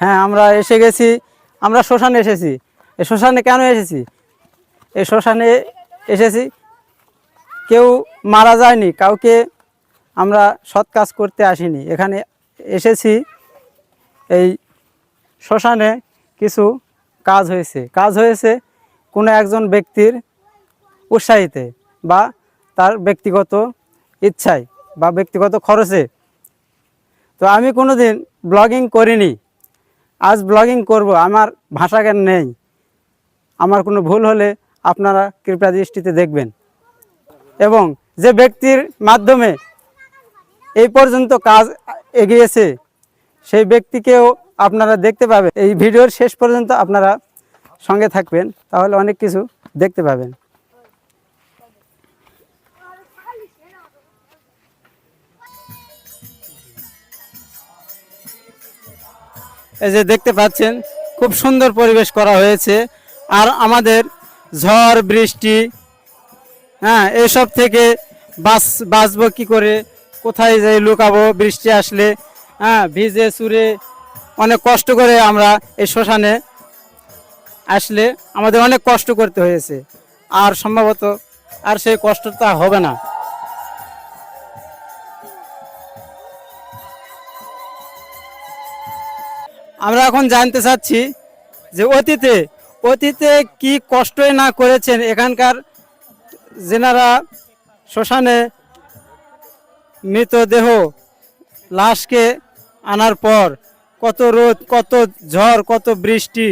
হ্যাঁ আমরা এসে গেছি। আমরা শ্মশানে এসেছি। এই শ্মশানে কেন এসেছি? এই শ্মশানে এসেছি। কেউ মারা যায়নি, কাউকে আমরা সৎ কাজ করতে আসিনি। এখানে এসেছি। এই শ্মশানে কিছু কাজ হয়েছে। কাজ হয়েছে কোনো একজন ব্যক্তির উৎসাহিতে বা তার ব্যক্তিগত ইচ্ছায়। বা ব্যক্তিগত খরচে। তো আমি কোনো দিন ব্লগিং করিনি। আজ ব্লগিং করব, আমার ভাষা জ্ঞান নেই। আমার কোনো ভুল হলে আপনারা কৃপা দৃষ্টিতে দেখবেন। এবং যে ব্যক্তির মাধ্যমে এই পর্যন্ত কাজ এগিয়েছে, সেই ব্যক্তিকেও আপনারা দেখতে পাবেন। এই ভিডিওর শেষ পর্যন্ত আপনারা সঙ্গে থাকবেন, তাহলে অনেক কিছু দেখতে পাবেন। এই যে দেখতে পাচ্ছেন, খুব সুন্দর পরিবেশ করা হয়েছে। আর আমাদের ঝড়, বৃষ্টি হ্যাঁ এসব থেকে বাঁচ, বাঁচবো কী করে? কোথায় যাই লুকাবো বৃষ্টি আসলে? হ্যাঁ ভিজে চুরে অনেক কষ্ট করে আমরা এই শ্মশানে আসলে আমাদের অনেক কষ্ট করতে হয়েছে। আর সম্ভবত আর সেই কষ্টটা হবে না। আমরা এখন জানতে চাচ্ছি যে অতীতে অতীতে কি কষ্টই না করেছেন এখানকার যেনারা শ্মশানে মৃতদেহ লাশকে আনার পর কত রোদ, কত ঝড়, কত বৃষ্টি,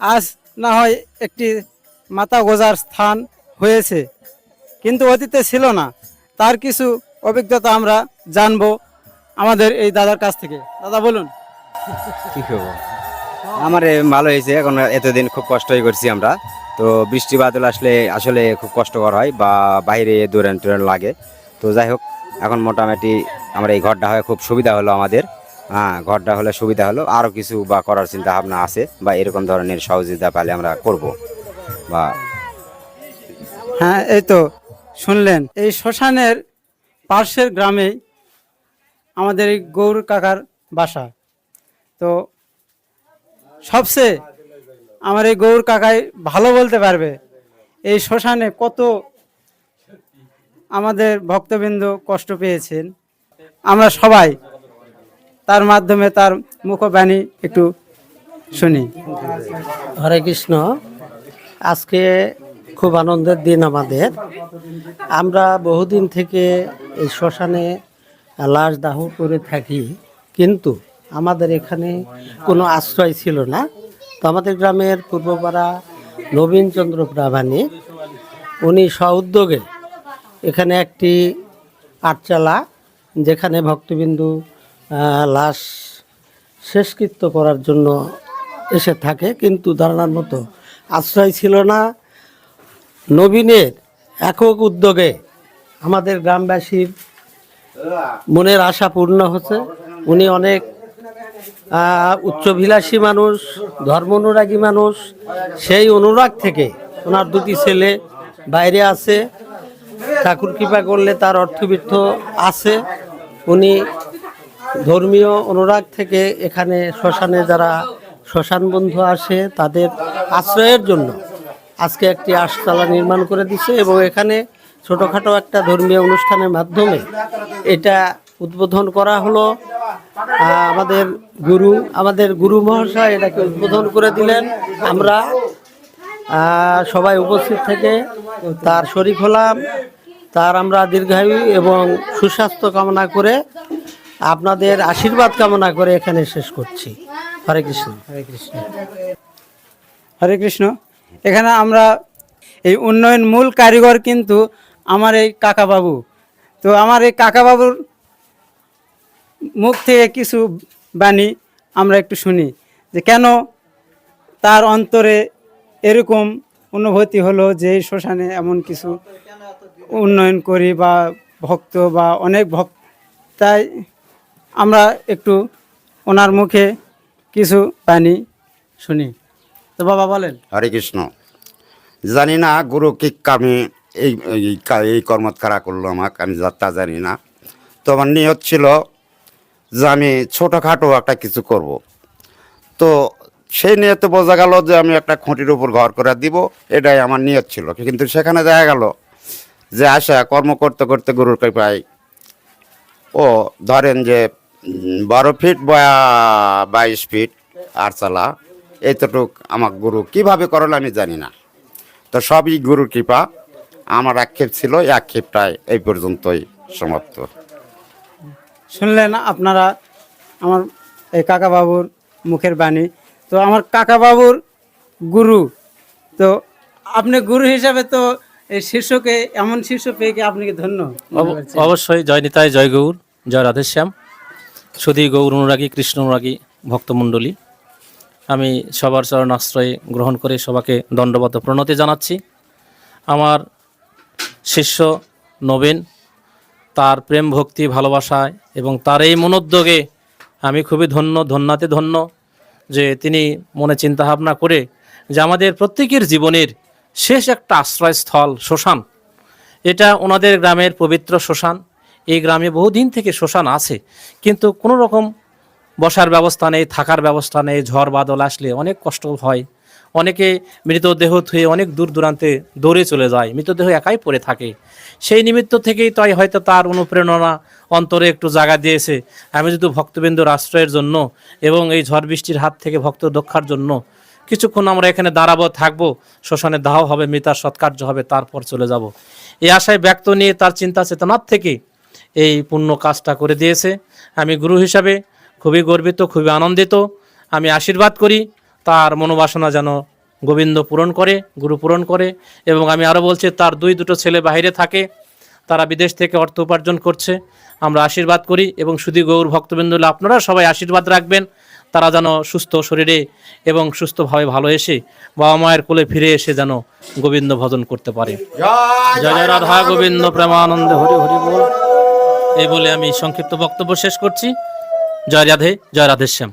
আজ না হয় একটি মাথা গোজার স্থান হয়েছে। কিন্তু অতীতে ছিল না। তার কিছু অভিজ্ঞতা আমরা জানব আমাদের এই দাদার কাছ থেকে। দাদা, বলুন। কি করব আমার ভালো হয়েছে, এখন এতদিন খুব কষ্টই করছি আমরা। তো বৃষ্টি বাদল আসলে আসলে খুব কষ্টকর হয় বা বাইরে দৌড়ান টুরান লাগে। তো যাই হোক, এখন মোটামুটি আমার এই ঘরটা হয় খুব সুবিধা হলো আমাদের। হ্যাঁ ঘরটা হলে সুবিধা হলো। আরও কিছু বা করার চিন্তা ভাবনা আছে বা এরকম ধরনের সহযোগিতা পালে আমরা করব বা হ্যাঁ এই তো, শুনলেন। এই শ্মশানের পার্শ্বের গ্রামে আমাদের এই গৌর কাকার বাসা। তো সবচেয়ে আমার এই গৌর কাকাই ভালো বলতে পারবে। এই শ্মশানে কত আমাদের ভক্তবৃন্দ কষ্ট পেয়েছেন। আমরা সবাই তার মাধ্যমে তার মুখবাণী একটু শুনি। হরে কৃষ্ণ। আজকে খুব আনন্দের দিন আমাদের। আমরা বহুদিন থেকে এই শ্মশানে লাশ দাহ করে থাকি, কিন্তু আমাদের এখানে কোনো আশ্রয় ছিল না। তো আমাদের গ্রামের পূর্বপাড়া নবীনচন্দ্র প্রামাণিক উনি স্বউদ্যোগে এখানে একটি আটচালা যেখানে ভক্তবিন্দু লাশ শেষকৃত্য করার জন্য এসে থাকে, কিন্তু ধারণার মতো আশ্রয় ছিল না। নবীনের একক উদ্যোগে আমাদের গ্রামবাসীর মনের আশা পূর্ণ হচ্ছে। উনি অনেক উচ্চভিলাষী মানুষ ধর্ম অনুরাগী মানুষ, সেই অনুরাগ থেকে ওনার দুটি ছেলে বাইরে আছে। ঠাকুর কৃপা করলে তার অর্থবিত্ত আছে। উনি ধর্মীয় অনুরাগ থেকে এখানে শ্মশানে যারা শ্মশান বন্ধু আসে, তাদের আশ্রয়ের জন্য আজকে একটি আশতলা নির্মাণ করে দিছে এবং এখানে ছোটোখাটো একটা ধর্মীয় অনুষ্ঠানের মাধ্যমে এটা উদ্বোধন করা হলো। আমাদের গুরু আমাদের গুরু মহাশয় এটাকে উদ্বোধন করে দিলেন। আমরা সবাই উপস্থিত থেকে তার শরিক হলাম। তার আমরা দীর্ঘায়ু এবং সুস্বাস্থ্য কামনা করে আপনাদের আশীর্বাদ কামনা করে এখানে শেষ করছি। হরে কৃষ্ণ। হরে কৃষ্ণ। হরে কৃষ্ণ। এখানে আমরা এই উন্নয়ন মূল কারিগর কিন্তু আমার এই কাকাবাবু। তো আমার এই কাকাবাবুর মুখ থেকে কিছু বাণী আমরা একটু শুনি যে কেন তার অন্তরে এরকম অনুভূতি হলো যে শ্মশানে এমন কিছু উন্নয়ন করি বা ভক্ত বা অনেক ভক্ত, তাই আমরা একটু ওনার মুখে কিছু বাণী শুনি। তো বাবা বলেন। হরে কৃষ্ণ। জানি না গুরু কি কামে এই এই কর্মত কারা করল আমাকে, আমি যাত্রা জানি না। তো আমার নিয়ত ছিল যে আমি ছোটোখাটো একটা কিছু করব। তো সেই নিয়তে বোঝা গেল যে আমি একটা খুঁটির উপর ঘর করে দিব, এটাই আমার নিয়ত ছিল। কিন্তু সেখানে দেখা গেল যে আসা কর্ম করতে করতে গরুর কৃপায় ও ধরেন যে বারো ফিট বা বাইশ ফিট আর চালা এতটুক আমার গুরু কীভাবে করল আমি জানি না। তো সবই গুরুর কৃপা, আমার আক্ষেপ ছিল, এই আক্ষেপটাই এই পর্যন্তই সমাপ্ত। শুনলেন আপনারা আমার এই কাকা বাবুর মুখের বাণী। তো আমার কাকা বাবুর গুরু। তো আপনি গুরু হিসাবে তো এই শীর্ষকে এমন শীর্ষ পেয়ে কি আপনি কি ধন্য? অবশ্যই জয় নিতাই জয় গৌর জয় রাধেশ্যাম। সুধী গৌর অনুরাগী কৃষ্ণ অনুরাগী ভক্তমণ্ডলী। আমি সবার চরণ আশ্রয় গ্রহণ করে সবাকে দণ্ডবত প্রণতি জানাচ্ছি। আমার শিষ্য নবীন তার প্রেম, ভক্তি ভালোবাসায় এবং তার এই মনোদ্যোগে আমি খুবই ধন্য, ধন্যাতে ধন্য যে তিনি মনে চিন্তা ভাবনা করে যে আমাদের প্রত্যেকের জীবনের শেষ একটা আশ্রয়স্থল শ্মশান। এটা ওনাদের গ্রামের পবিত্র শ্মশান। এই গ্রামে বহুদিন থেকে শ্মশান আছে, কিন্তু কোনো রকম বসার ব্যবস্থা নেই, থাকার ব্যবস্থা নেই, ঝড়, বাদল আসলে অনেক কষ্ট হয়। অনেকে মৃতদেহ থুয়ে অনেক দূর দূরান্তে দৌড়ে চলে যায়, মৃতদেহ একাই পড়ে থাকে। সেই নিমিত্ত থেকেই তাই হয়তো তার অনুপ্রেরণা অন্তরে একটু জায়গা দিয়েছে। আমি যদি ভক্তবিন্দুর আশ্রয়ের জন্য এবং এই ঝড় বৃষ্টির হাত থেকে ভক্ত রক্ষার জন্য কিছুক্ষণ আমরা এখানে দাঁড়াবো, থাকব, শ্মশানে দাহ হবে, মৃতার সৎকার্য হবে, তারপর চলে যাব। এই আশায় ব্যক্ত নিয়ে তার চিন্তা চেতনার থেকে এই পুণ্য কাজটা করে দিয়েছে। আমি গুরু হিসাবে খুবই গর্বিত, খুবই আনন্দিত। আমি আশীর্বাদ করি। তার মনোবাসনা যেন গোবিন্দ পূরণ করে গুরু পূরণ করে এবং আমি আরও বলছি তার দুই দুটো ছেলে বাইরে থাকে তারা বিদেশ থেকে অর্থ উপার্জন করছে। আমরা আশীর্বাদ করি এবং শুধু গৌর ভক্তবৃন্দ হলে আপনারা সবাই আশীর্বাদ রাখবেন তারা যেন সুস্থ শরীরে এবং সুস্থভাবে ভালো এসে বাবা মায়ের কোলে ফিরে এসে যেন গোবিন্দ ভজন করতে পারে। জয় জয় রাধা গোবিন্দ। প্রেমানন্দে হরি হরি বল। এই বলে আমি সংক্ষিপ্ত বক্তব্য শেষ করছি। জয় রাধে জয় রাধেশ্যাম।